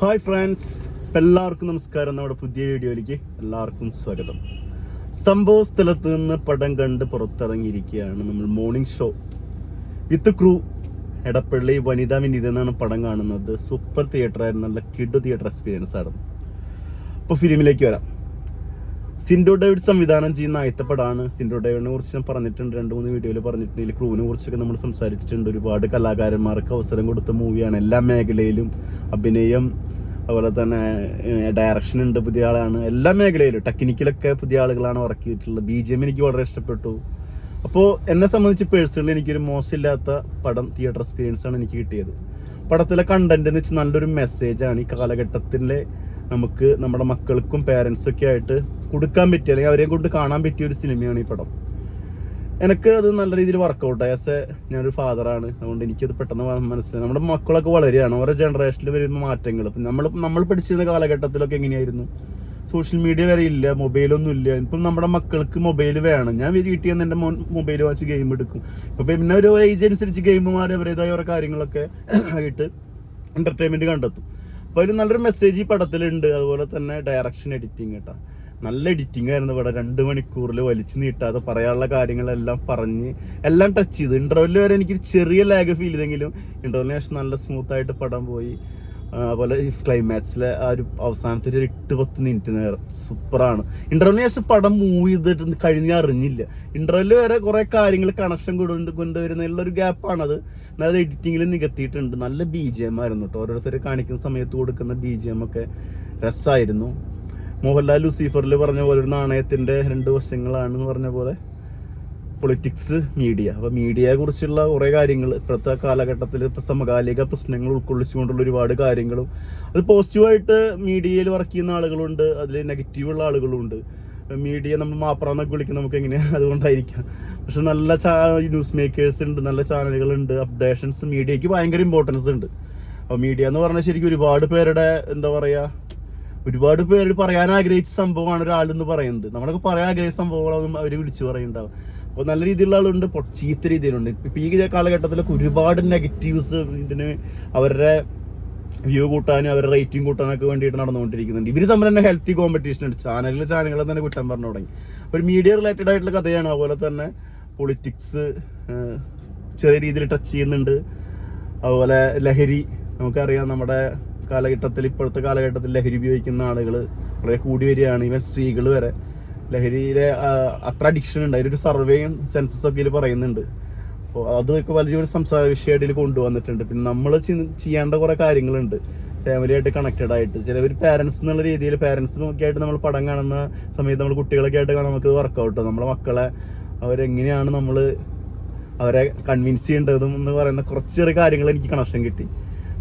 Hi friends എല്ലാവർക്കും നമസ്കാരം. നമ്മുടെ പുതിയ വീഡിയോയിലേക്ക് എല്ലാവർക്കും സ്വാഗതം. സംഭവ സ്ഥലത്ത് നിന്ന് പടം കണ്ട് പുറത്തിറങ്ങിയിരിക്കുകയാണ് നമ്മൾ morning show with crew Edappally വനിതാ വിനീത എന്നാണ് പടം കാണുന്നത്. സൂപ്പർ തിയേറ്റർ ആയിരുന്നു. നല്ല കിഡ് തിയേറ്റർ എക്സ്പീരിയൻസ് ആയിരുന്നു. അപ്പോൾ ഫിലിമിലേക്ക് വരാം. സിൻഡോ ഡേവിഡ് സംവിധാനം ചെയ്യുന്ന ആയത്തപ്പെടാണ്. സിൻഡോ ഡേവിഡിനെ കുറിച്ച് ഞാൻ പറഞ്ഞിട്ടുണ്ട്. രണ്ട് മൂന്ന് വീഡിയോയിൽ പറഞ്ഞിട്ടുണ്ട്. ഇതിൽ ക്രൂവിനെ കുറിച്ചൊക്കെ നമ്മൾ സംസാരിച്ചിട്ടുണ്ട്. ഒരുപാട് കലാകാരന്മാർക്ക് അവസരം കൊടുത്ത മൂവിയാണ്. എല്ലാ മേഖലയിലും അഭിനയം അതുപോലെ തന്നെ ഡയറക്ഷൻ ഉണ്ട് പുതിയ ആളാണ്. എല്ലാ മേഖലയിലും ടെക്നിക്കലൊക്കെ പുതിയ ആളുകളാണ് വർക്ക് ചെയ്തിട്ടുള്ളത്. ബി ജി എം എനിക്ക് വളരെ ഇഷ്ടപ്പെട്ടു. അപ്പോൾ എന്നെ സംബന്ധിച്ച് പേഴ്സണലി എനിക്കൊരു മോശമില്ലാത്ത പടം തിയേറ്റർ എക്സ്പീരിയൻസ് ആണ് എനിക്ക് കിട്ടിയത്. പടത്തിലെ കണ്ടന്റ് എന്ന് വെച്ചാൽ നല്ലൊരു മെസ്സേജാണ് ഈ കാലഘട്ടത്തിലെ നമുക്ക് നമ്മുടെ മക്കൾക്കും പേരൻസൊക്കെ ആയിട്ട് കൊടുക്കാൻ പറ്റിയ അല്ലെങ്കിൽ അവരെ കൊണ്ട് കാണാൻ പറ്റിയ ഒരു സിനിമയാണ് ഈ പടം. എനിക്ക് അത് നല്ല രീതിയിൽ വർക്കൗട്ട് ആസ് എ ഞാനൊരു ഫാദറാണ് അതുകൊണ്ട് എനിക്കത് പെട്ടെന്ന് മനസ്സിലായി. നമ്മുടെ മക്കളൊക്കെ വളരെയാണ്. ഓരോ ജനറേഷനിൽ വരുന്ന മാറ്റങ്ങൾ. ഇപ്പം നമ്മൾ നമ്മൾ പഠിച്ചിരുന്ന കാലഘട്ടത്തിലൊക്കെ എങ്ങനെയായിരുന്നു? സോഷ്യൽ മീഡിയ വരെ ഇല്ല. മൊബൈലൊന്നും ഇല്ല. ഇപ്പം നമ്മുടെ മക്കൾക്ക് മൊബൈൽ വേണം. ഞാൻ വീട്ടിൽ നിന്ന് എന്റെ മോൻ മൊബൈൽ വാങ്ങിച്ച് ഗെയിം എടുക്കും. ഇപ്പം പിന്നെ ഒരു ഏജ് അനുസരിച്ച് ഗെയിം മാറി അവരുടേതായ ഓരോ കാര്യങ്ങളൊക്കെ ആയിട്ട് എന്റർടൈൻമെന്റ് കണ്ടെത്തും. അപ്പോൾ അതിൽ നല്ലൊരു മെസ്സേജ് ഈ പടത്തിലുണ്ട്. അതുപോലെ തന്നെ ഡയറക്ഷൻ എഡിറ്റിംഗ് കേട്ടോ നല്ല എഡിറ്റിംഗ് ആയിരുന്നു ഇവിടെ. രണ്ട് മണിക്കൂറിൽ വലിച്ചു നീട്ടാതെ പറയാനുള്ള കാര്യങ്ങളെല്ലാം പറഞ്ഞ് എല്ലാം ടച്ച് ചെയ്ത്. ഇന്റർവെല്ലിൽ വരെ എനിക്ക് ചെറിയ ലാഗ് ഫീൽ ചെയ്തെങ്കിലും ഇന്റർവെല്ലിന് ശേഷം നല്ല സ്മൂത്ത് ആയിട്ട് പടം പോയി. അതുപോലെ ക്ലൈമാക്സിലെ ആ ഒരു അവസാനത്തെ ഒരു എട്ട് പത്ത് മിനിറ്റ് നേരം സൂപ്പറാണ് ഇന്റർവെല്ലിന് ശേഷം പടം മൂവ് ചെയ്തിട്ട് കഴിഞ്ഞ അറിഞ്ഞില്ല. ഇന്റർവെല്ലിൽ വരെ കുറേ കാര്യങ്ങൾ കണക്ഷൻ കൊണ്ട് കൊണ്ടുവരുന്നതിലുള്ള ഒരു ഗ്യാപ്പാണത് എന്നാൽ അത് എഡിറ്റിങ്ങിൽ നികത്തിയിട്ടുണ്ട്. നല്ല ബി ജി എം ആയിരുന്നു കേട്ടോ ഓരോരുത്തർ കാണിക്കുന്ന സമയത്ത് കൊടുക്കുന്ന ബി ജി എം ഒക്കെ രസമായിരുന്നു മോഹൻലാൽ ലൂസിഫറിൽ പറഞ്ഞ പോലെ ഒരു നാണയത്തിന്റെ രണ്ട് വശങ്ങളാണെന്ന് പറഞ്ഞ പോലെ പൊളിറ്റിക്സ് മീഡിയ. അപ്പോൾ മീഡിയയെ കുറിച്ചുള്ള കുറേ കാര്യങ്ങൾ ഇപ്പോഴത്തെ കാലഘട്ടത്തിൽ ഇപ്പോൾ സമകാലിക പ്രശ്നങ്ങൾ ഉൾക്കൊള്ളിച്ചുകൊണ്ടുള്ള ഒരുപാട് കാര്യങ്ങളും. അത് പോസിറ്റീവായിട്ട് മീഡിയയിൽ വർക്ക് ചെയ്യുന്ന ആളുകളുണ്ട് അതിൽ നെഗറ്റീവുള്ള ആളുകളുണ്ട്. മീഡിയ നമ്മൾ മാപ്രാന്നൊക്കെ വിളിക്കുന്ന നമുക്ക് എങ്ങനെയാണ് അതുകൊണ്ടായിരിക്കാം. പക്ഷെ നല്ല ചാ ന്യൂസ് മേക്കേഴ്സ് ഉണ്ട് നല്ല ചാനലുകളുണ്ട് അപ്ഡേഷൻസ് മീഡിയയ്ക്ക് ഭയങ്കര ഇമ്പോർട്ടൻസ് ഉണ്ട്. അപ്പോൾ മീഡിയ എന്ന് പറഞ്ഞാൽ ശരിക്കും ഒരുപാട് പേരുടെ എന്താ പറയുക ഒരുപാട് പേര് പറയാൻ ആഗ്രഹിച്ച സംഭവമാണ് ഒരാളെന്ന് പറയുന്നത്. നമ്മളൊക്കെ പറയാൻ ആഗ്രഹിച്ച സംഭവങ്ങളൊന്നും അവർ വിളിച്ചു പറയുന്നുണ്ടാവും. അപ്പോൾ നല്ല രീതിയിലുള്ള ആളുണ്ട് ചീത്ത രീതിയിലുണ്ട്. ഇപ്പം ഈ കാലഘട്ടത്തിലൊക്കെ ഒരുപാട് നെഗറ്റീവ്സ് ഇതിന് അവരുടെ വ്യൂ കൂട്ടാനും അവരുടെ റേറ്റിംഗ് കൂട്ടാനൊക്കെ വേണ്ടിയിട്ട് നടന്നുകൊണ്ടിരിക്കുന്നുണ്ട്. ഇവർ തമ്മിൽ തന്നെ ഹെൽത്തി കോമ്പറ്റീഷൻ ഉണ്ട്. ചാനലിൽ ചാനലുകൾ തന്നെ കുറ്റം പറഞ്ഞു തുടങ്ങി. ഒരു മീഡിയ റിലേറ്റഡ് ആയിട്ടുള്ള കഥയാണ് അതുപോലെ തന്നെ പൊളിറ്റിക്സ് ചെറിയ രീതിയിൽ ടച്ച് ചെയ്യുന്നുണ്ട്. അതുപോലെ ലഹരി നമുക്കറിയാം നമ്മുടെ കാലഘട്ടത്തിൽ ഇപ്പോഴത്തെ കാലഘട്ടത്തിൽ ലഹരി ഉപയോഗിക്കുന്ന ആളുകൾ വളരെ കൂടി വരികയാണ്. ഈവൻ സ്ത്രീകൾ വരെ. ലഹരിയിലെ അത്ര അഡിക്ഷൻ ഉണ്ട്. അതിലൊരു സർവേയും സെൻസസ് ഒക്കെ ഇതിൽ പറയുന്നുണ്ട്. അപ്പോൾ അതൊക്കെ വലിയൊരു സംസാര വിഷയമായിട്ട് ഇതിൽ കൊണ്ടുവന്നിട്ടുണ്ട്. പിന്നെ നമ്മൾ ചെയ്യേണ്ട കുറേ കാര്യങ്ങളുണ്ട്. ഫാമിലിയായിട്ട് കണക്റ്റഡ് ആയിട്ട്. ചിലവർ പാരൻസ് എന്നുള്ള രീതിയിൽ പാരൻസും ആയിട്ട് നമ്മൾ പടം കാണുന്ന സമയത്ത് നമ്മൾ കുട്ടികളൊക്കെ ആയിട്ട് നമുക്ക് വർക്കൗട്ട് നമ്മുടെ മക്കളെ അവരെങ്ങനെയാണ് നമ്മൾ അവരെ കൺവിൻസ് ചെയ്യേണ്ടതും എന്ന് പറയുന്ന കുറച്ചേറെ കാര്യങ്ങൾ എനിക്ക് കണക്ഷൻ കിട്ടി.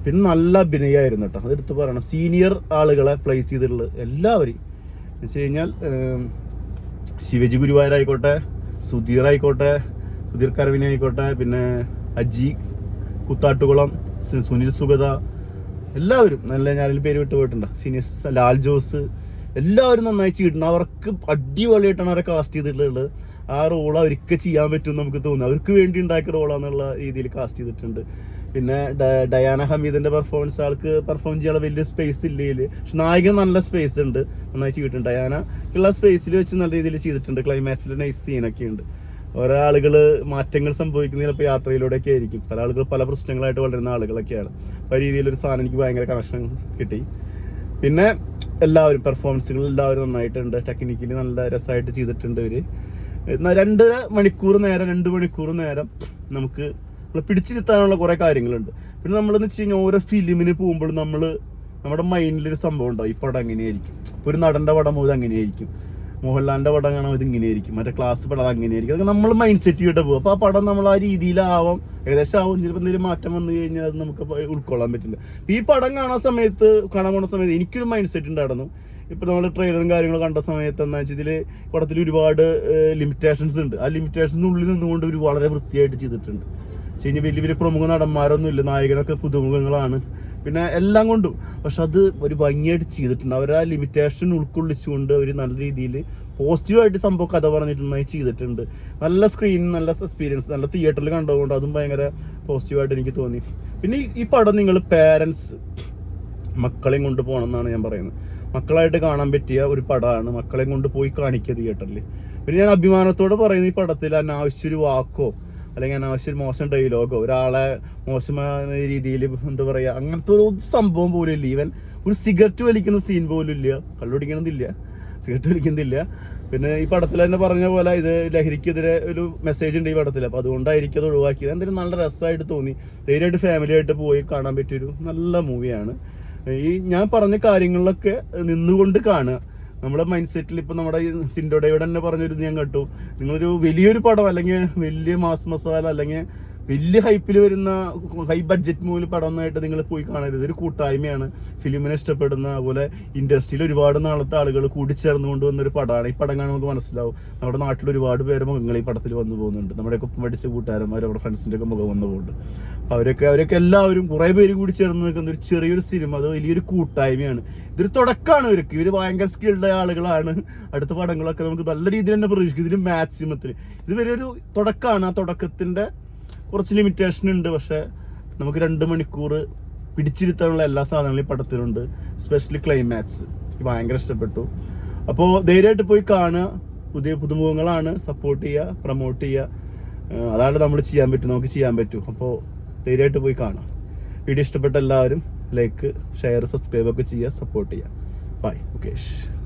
പിന്നെ നല്ല അഭിനയമായിരുന്നു കേട്ടോ. അതെടുത്ത് പറയണം. സീനിയർ ആളുകളെ പ്ലേസ് ചെയ്തിട്ടുള്ളത് എല്ലാവരെയും. എന്ന് വെച്ച് കഴിഞ്ഞാൽ ശിവജി ഗുരുവായൂരായിക്കോട്ടെ സുധീർ ആയിക്കോട്ടെ സുധീർ കരവിനെ ആയിക്കോട്ടെ പിന്നെ അജി കുത്താട്ടുകുളം സുനിൽ സുഗത എല്ലാവരും നല്ല ഞാനിൽ പേര് വിട്ട് പോയിട്ടുണ്ട്. സീനിയേഴ്സ് ലാൽ ജോസ് എല്ലാവരും നന്നായി ചെയ്തിട്ടുണ്ട്. അവർക്ക് അടിപൊളിയായിട്ടാണ് അവരെ കാസ്റ്റ് ചെയ്തിട്ടുള്ളത്. ആ റോൾ അവർക്ക് ചെയ്യാൻ പറ്റുമെന്ന് നമുക്ക് തോന്നുന്നു. അവർക്ക് വേണ്ടി ഉണ്ടാക്കിയ റോളാന്നുള്ള രീതിയിൽ കാസ്റ്റ് ചെയ്തിട്ടുണ്ട്. പിന്നെ ഡയാന ഹമീദിന്റെ പെർഫോമൻസ് ആൾക്ക് പെർഫോം ചെയ്യാനുള്ള വലിയ സ്പേസ് ഇല്ലേ പക്ഷെ നായകൻ നല്ല സ്പേസ് ഉണ്ട്. നന്നായി ചെയ്തിട്ടുണ്ട്. ഡയാന ഉള്ള സ്പേസിൽ വെച്ച് നല്ല രീതിയിൽ ചെയ്തിട്ടുണ്ട്. ക്ലൈമാക്സിൽ നൈസ് സീനൊക്കെ ഉണ്ട്. ഓരോ ആളുകൾ മാറ്റങ്ങൾ സംഭവിക്കുന്ന ചിലപ്പോൾ യാത്രയിലൂടെയൊക്കെ ആയിരിക്കും. പല ആളുകൾ പല പ്രശ്നങ്ങളായിട്ട് വളരുന്ന ആളുകളൊക്കെയാണ്. അപ്പോൾ ആ രീതിയിലൊരു സാധനം എനിക്ക് ഭയങ്കര കണക്ഷൻ കിട്ടി. പിന്നെ എല്ലാവരും പെർഫോമൻസുകൾ എല്ലാവരും നന്നായിട്ടുണ്ട്. ടെക്നിക്കലി നല്ല രസമായിട്ട് ചെയ്തിട്ടുണ്ട് എന്നാ രണ്ടര മണിക്കൂർ നേരം രണ്ട് മണിക്കൂർ നേരം നമുക്ക് പിടിച്ചിരുത്താനുള്ള കുറേ കാര്യങ്ങളുണ്ട്. പിന്നെ നമ്മളെന്ന് വെച്ച് കഴിഞ്ഞാൽ ഓരോ ഫിലിമിന് പോകുമ്പോൾ നമ്മൾ നമ്മുടെ മൈൻഡിലൊരു സംഭവം ഉണ്ടാവും. ഈ പടം എങ്ങനെയായിരിക്കും? ഇപ്പോൾ ഒരു നടന്റെ പടം മുതൽ അങ്ങനെയായിരിക്കും. മോഹൻലാലിന്റെ പടം കാണാൻ ഇത് ഇങ്ങനെയായിരിക്കും. മറ്റേ ക്ലാസ് പടം അത് അങ്ങനെയായിരിക്കും. അതൊക്കെ നമ്മൾ മൈൻഡ് സെറ്റ് ചെയ്തിട്ട് പോകും. അപ്പോൾ ആ പടം നമ്മൾ ആ രീതിയിലാവാം. ഏകദേശം ആവും. ചിലപ്പോൾ എന്തെങ്കിലും മാറ്റം വന്നു കഴിഞ്ഞാൽ അത് നമുക്ക് ഉൾക്കൊള്ളാൻ പറ്റില്ല. ഈ പടം കാണാൻ സമയത്ത് കാണാൻ പോണ സമയത്ത് എനിക്കൊരു മൈൻഡ് സെറ്റ് ഉണ്ടായിരുന്നു. ഇപ്പൊ നമ്മൾ ട്രെയിലറും കാര്യങ്ങളും കണ്ട സമയത്ത് എന്താ വെച്ചാൽ ഇതിൽ പടത്തിൽ ഒരുപാട് ലിമിറ്റേഷൻസ് ഉണ്ട്. ആ ലിമിറ്റേഷൻസിനുള്ളിൽ നിന്നുകൊണ്ട് ഒരു വളരെ വൃത്തിയായിട്ട് ചെയ്തിട്ടുണ്ട്. വെച്ച് വലിയ വലിയ പ്രമുഖ നടന്മാരൊന്നും ഇല്ല. നായകനൊക്കെ പുതുമുഖങ്ങളാണ്. പിന്നെ എല്ലാം കൊണ്ടും. പക്ഷെ അത് ഒരു ഭംഗിയായിട്ട് ചെയ്തിട്ടുണ്ട്. അവർ ആ ലിമിറ്റേഷൻ ഉൾക്കൊള്ളിച്ചുകൊണ്ട് അവർ നല്ല രീതിയിൽ പോസിറ്റീവായിട്ട് സംഭവം കഥ പറഞ്ഞിട്ടുണ്ടായി ചെയ്തിട്ടുണ്ട്. നല്ല സ്ക്രീൻ നല്ല എക്സ്പീരിയൻസ് നല്ല തിയേറ്ററിൽ കണ്ടതുകൊണ്ട് അതും ഭയങ്കര പോസിറ്റീവായിട്ട് എനിക്ക് തോന്നി. പിന്നെ ഈ പടം നിങ്ങൾ പേരൻസ് മക്കളെയും കൊണ്ട് പോകണം എന്നാണ് ഞാൻ പറയുന്നത്. മക്കളായിട്ട് കാണാൻ പറ്റിയ ഒരു പടമാണ് മക്കളെയും കൊണ്ട് പോയി കാണിക്കുക തിയേറ്ററിൽ പിന്നെ ഞാൻ അഭിമാനത്തോടെ പറയുന്ന ഈ പടത്തിൽ അനാവശ്യ ഒരു വാക്കോ അല്ലെങ്കിൽ അനാവശ്യ ഒരു മോശം ഡയലോഗോ ഒരാളെ മോശമായ രീതിയിൽ എന്താ പറയുക അങ്ങനത്തെ ഒരു സംഭവം പോലും ഇല്ല. ഈവൻ ഒരു സിഗരറ്റ് വലിക്കുന്ന സീൻ പോലും ഇല്ല. കള്ളുപിടിക്കണമെന്നില്ല സിഗരറ്റ് വലിക്കുന്നില്ല പിന്നെ ഈ പടത്തിൽ തന്നെ പറഞ്ഞ പോലെ ഇത് ലഹരിക്കെതിരെ ഒരു മെസ്സേജ് ഉണ്ട് ഈ പടത്തിൽ. അപ്പോൾ അതുകൊണ്ടായിരിക്കും അത് ഒഴിവാക്കിയത്. എന്തായാലും നല്ല രസമായിട്ട് തോന്നി. ധൈര്യമായിട്ട് ഫാമിലിയായിട്ട് പോയി കാണാൻ പറ്റിയൊരു നല്ല മൂവിയാണ് ഈ ഞാൻ പറഞ്ഞ കാര്യങ്ങളിലൊക്കെ നിന്നുകൊണ്ട് കാണുക. നമ്മുടെ മൈൻഡ് സെറ്റിൽ ഇപ്പൊ നമ്മുടെ സിൻഡോഡയോട് തന്നെ പറഞ്ഞൊരു ഞാൻ കേട്ടു. നിങ്ങളൊരു വലിയൊരു പടം അല്ലെങ്കിൽ വലിയ മാസ് മസാല അല്ലെങ്കിൽ വലിയ ഹൈപ്പിൽ വരുന്ന ഹൈ ബഡ്ജറ്റ് മൂവിൽ പടം ഒന്നായിട്ട് നിങ്ങൾ പോയി കാണരുത്. ഒരു കൂട്ടായ്മയാണ്. ഫിലിമിനെ ഇഷ്ടപ്പെടുന്ന അതുപോലെ ഇൻഡസ്ട്രിയിൽ ഒരുപാട് നാളത്തെ ആളുകൾ കൂടിച്ചേർന്ന് കൊണ്ടുവന്ന ഒരു പടമാണ് ഈ പടം കാണുമ്പോൾ നമുക്ക് മനസ്സിലാവും. നമ്മുടെ നാട്ടിൽ ഒരുപാട് പേര് മുഖങ്ങൾ ഈ പടത്തിൽ വന്നു പോകുന്നുണ്ട്. നമ്മുടെ ഒക്കെ പഠിച്ച കൂട്ടുകാരന്മാർ നമ്മുടെ ഫ്രണ്ട്സിന്റെ ഒക്കെ മുഖം വന്നു പോകുന്നുണ്ട്. അവരൊക്കെ അവരൊക്കെ എല്ലാവരും കുറേ പേര് കൂടി ചേർന്ന് നിൽക്കുന്ന ഒരു ചെറിയൊരു സിനിമ അത് വലിയൊരു കൂട്ടായ്മയാണ്. ഇതൊരു തുടക്കമാണ് ഇവർക്ക്. ഇവർ ഭയങ്കര സ്കിൽഡ് ആളുകളാണ്. അടുത്ത പടങ്ങളൊക്കെ നമുക്ക് നല്ല രീതിയിൽ തന്നെ പ്രതീക്ഷിക്കും. ഇതിന് മാക്സിമത്തിൽ ഇത് വലിയൊരു തുടക്കമാണ് ആ തുടക്കത്തിന്റെ കുറച്ച് ലിമിറ്റേഷൻ ഉണ്ട് പക്ഷേ നമുക്ക് രണ്ട് മണിക്കൂർ പിടിച്ചിരുത്താനുള്ള എല്ലാ സാധനങ്ങളും ഈ പടത്തിലുണ്ട് സ്പെഷ്യലി ക്ലൈമാക്സ് ഭയങ്കര ഇഷ്ടപ്പെട്ടു. അപ്പോൾ ധൈര്യമായിട്ട് പോയി കാണുക. പുതിയ പുതുമുഖങ്ങളാണ്. സപ്പോർട്ട് ചെയ്യുക പ്രൊമോട്ട് ചെയ്യുക. അതാണ് നമ്മൾ ചെയ്യാൻ പറ്റും നമുക്ക് ചെയ്യാൻ പറ്റും. അപ്പോൾ ധൈര്യമായിട്ട് പോയി കാണാം വീഡിയോ ഇഷ്ടപ്പെട്ട എല്ലാവരും ലൈക്ക് ഷെയർ സബ്സ്ക്രൈബ് ഒക്കെ ചെയ്യുക സപ്പോർട്ട് ചെയ്യുക. ബൈ മുകേഷ്.